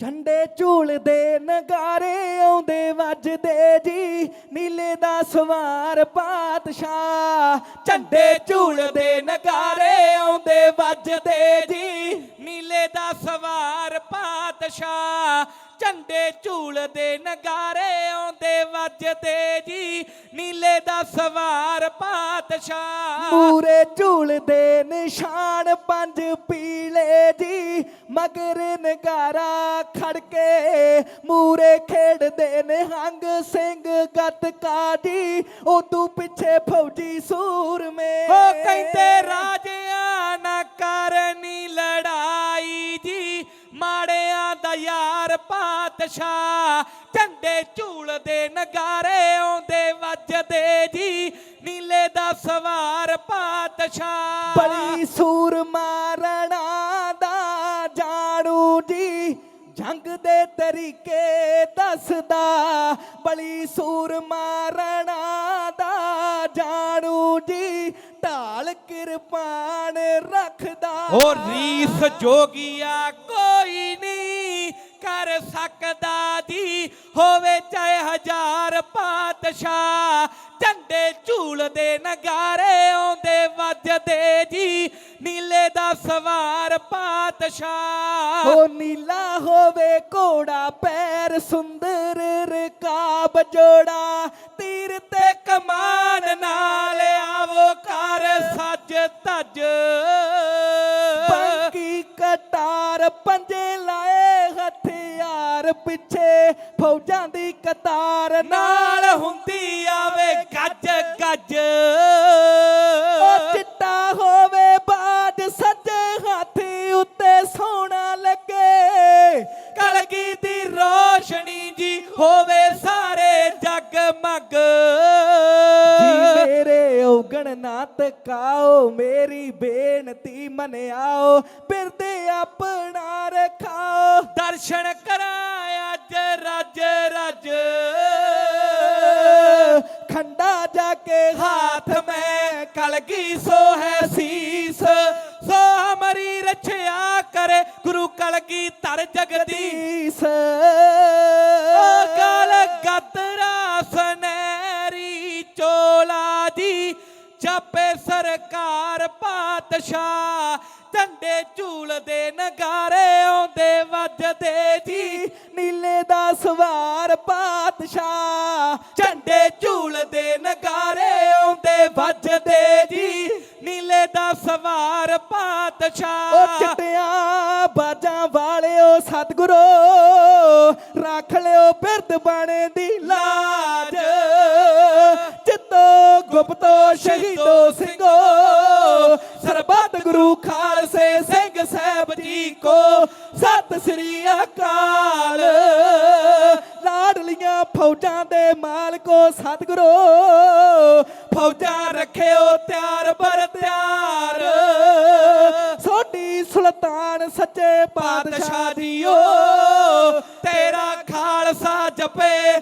ਝੰਡੇ ਝੂਲਦੇ ਨਗਾਰੇ ਆਉਂਦੇ ਵੱਜਦੇ ਜੀ। ਨੀਲੇ ਦਾ ਸਵਾਰ ਪਾਤਸ਼ਾਹ, ਝੰਡੇ ਝੂਲਦੇ ਨਗਾਰੇ ਆਉਂਦੇ ਵੱਜਦੇ ਜੀ। ਨੀਲੇ ਦਾ ਸਵਾਰ ਪਾਤਸ਼ਾਹ, ਝੰਡੇ ਝੂਲਦੇ ਨਗਾਰੇ ਆਉਂਦੇ ਵੱਜਦੇ ਜੀ। ਨੀਲੇ ਦਾ ਸਵਾਰ ਪਾਤਸ਼ਾਹ। ਪੂਰੇ ਝੂਲਦੇ ਨਿਸ਼ਾਨ ਪੰਜ ਪੀਲੇ ਮਗਰ ਨਗਾਰਾ ਖੜਕੇ ਮੂਰੇ ਖੇਡਦੇ ਨੇ ਹੰਗ ਸਿੰਘ ਗੱਤਕਾ ਜੀ ਉਦੋਂ ਪਿੱਛੇ ਫੌਜੀ ਸੂਰਮੇ। ਹੋ ਕਹਿੰਦੇ ਰਾਜਿਆਂ ਨਾ ਕਰਨੀ ਲੜਾਈ ਜੀ ਮਾੜਿਆਂ ਦਾ ਯਾਰ ਪਾਤਸ਼ਾਹ। ਝੰਡੇ ਝੂਲਦੇ ਨਗਾਰੇ ਆਉਂਦੇ ਵੱਜਦੇ ਜੀ ਨੀਲੇ ਦਾ ਸਵਾਰ ਪਾਤਸ਼ਾਹ। ਬਲੀ ਸੂਰ ਤਰੀਕੇ ਦੱਸਦਾ, ਬਲੀ ਸੂਰ ਮਾਰਣਾ ਦਾ ਜਾਣੂ ਜੀ, ਢਾਲ ਕਿਰਪਾਨ ਰੱਖਦਾ। ਉਹ ਰੀਸ ਜੋਗੀਆ ਕੋਈ ਨਹੀਂ ਕਰ ਸਕਦਾ ਜੀ, ਹੋਵੇ ਚਾਹੇ ਹਜ਼ਾਰ ਪਾਤਸ਼ਾਹ, ਝੰਡੇ ਝੂਲਦੇ ਨਗਾਰੇ ਆਉਂਦੇ ਵੱਜਦੇ ਪਾਤਸ਼ਾਹ ਹੋ ਨੀਲਾ ਹੋਵੇ ਘੋੜਾ ਪੈਰ ਸੁੰਦਰ ਰਕਾਬ ਜੋੜਾ। ਤੀਰ ਤੇ ਕਮਾਨ ਨਾਲ ਆਵੋ ਕਰ ਸੱਜ ਧੱਜ। ਪੰਕੀ ਕਟਾਰ ਪੰਜੇ ਲਾਏ ਹਥਿਆਰ ਪਿੱਛੇ। ਫੌਜਾਂ ਦੀ ਕਤਾਰ ਨਾਲ ਹੁੰਦੀ ਆਵੇ ਗੱਜ ਗੱਜ ਹੋਵੇ ਸਾਰੇ ਜਗਮਗ ਜੀ ਮੇਰੇ ਔਗਣ ਨਾ ਤਕਾਓ ਮੇਰੀ ਬੇਨਤੀ ਮਨਿਆਓ ਫਿਰਦੇ ਆਪਣਾ ਰਖਾਓ। ਦਰਸ਼ਨ ਕਰਾਂ ਅੱਜ ਰੱਜ ਰੱਜ। ਖੰਡਾ ਜਾ ਕੇ ਹਾਥ ਮੈਂ ਕਲਗੀ ਸੋ ਹੈ ਸੀਸ। ਸੋ ਹਮਰੀ ਰਛਿਆ ਕਰੇ ਗੁਰੂ ਕਲਗੀ ਧਰ ਜਗਦੀਸ਼। ਚੋਲਾ ਦੀ ਸਰਕਾਰ ਪਾਤਸ਼ਾਹ ਝੰਡੇ ਝੂਲਦੇ ਨਗਾਰੇ ਆਉਂਦੇ ਵੱਜਦੇ ਜੀ। ਨੀਲੇ ਦਾ ਸਵਾਰ ਪਾਤਸ਼ਾਹ ਝੰਡੇ ਝੂਲਦੇ ਨਗਾਰੇ ਆਉਂਦੇ ਵੱਜਦੇ ਜੀ। ਨੀਲੇ ਦਾ ਸਵਾਰ ਉਹ ਪਾਤਸ਼ਾਹ ਚਿੱਟਿਆਂ ਬਾਜਾਂ ਵਾਲਿਓ ਸਤਿਗੁਰੋ, ਰੱਖ ਲਿਓ ਬਿਰਦ ਬਾਣੇ ਦੀ ਲਾ ਸ਼ਹੀਦੋ ਸਿੰਘੋ, ਸਰਬੱਤ ਗੁਰੂ ਖਾਲਸੇ ਸਿੰਘ ਸਾਹਿਬ ਜੀ ਕੋ, ਸਤਿ ਸ੍ਰੀ ਅਕਾਲ। ਲਾਡਲੀਆਂ ਫੌਜਾਂ ਦੇ ਮਾਲਕੋ, ਸਤਿਗੁਰੋ, ਫੌਜਾਂ ਰੱਖਿਓ ਤਿਆਰ ਬਰ ਤਿਆਰ। ਸੋਢੀ ਸੁਲਤਾਨ ਸੱਚੇ ਪਾਤਸ਼ਾਹ ਜੀਓ, ਤੇਰਾ ਖਾਲਸਾ ਜਪੇ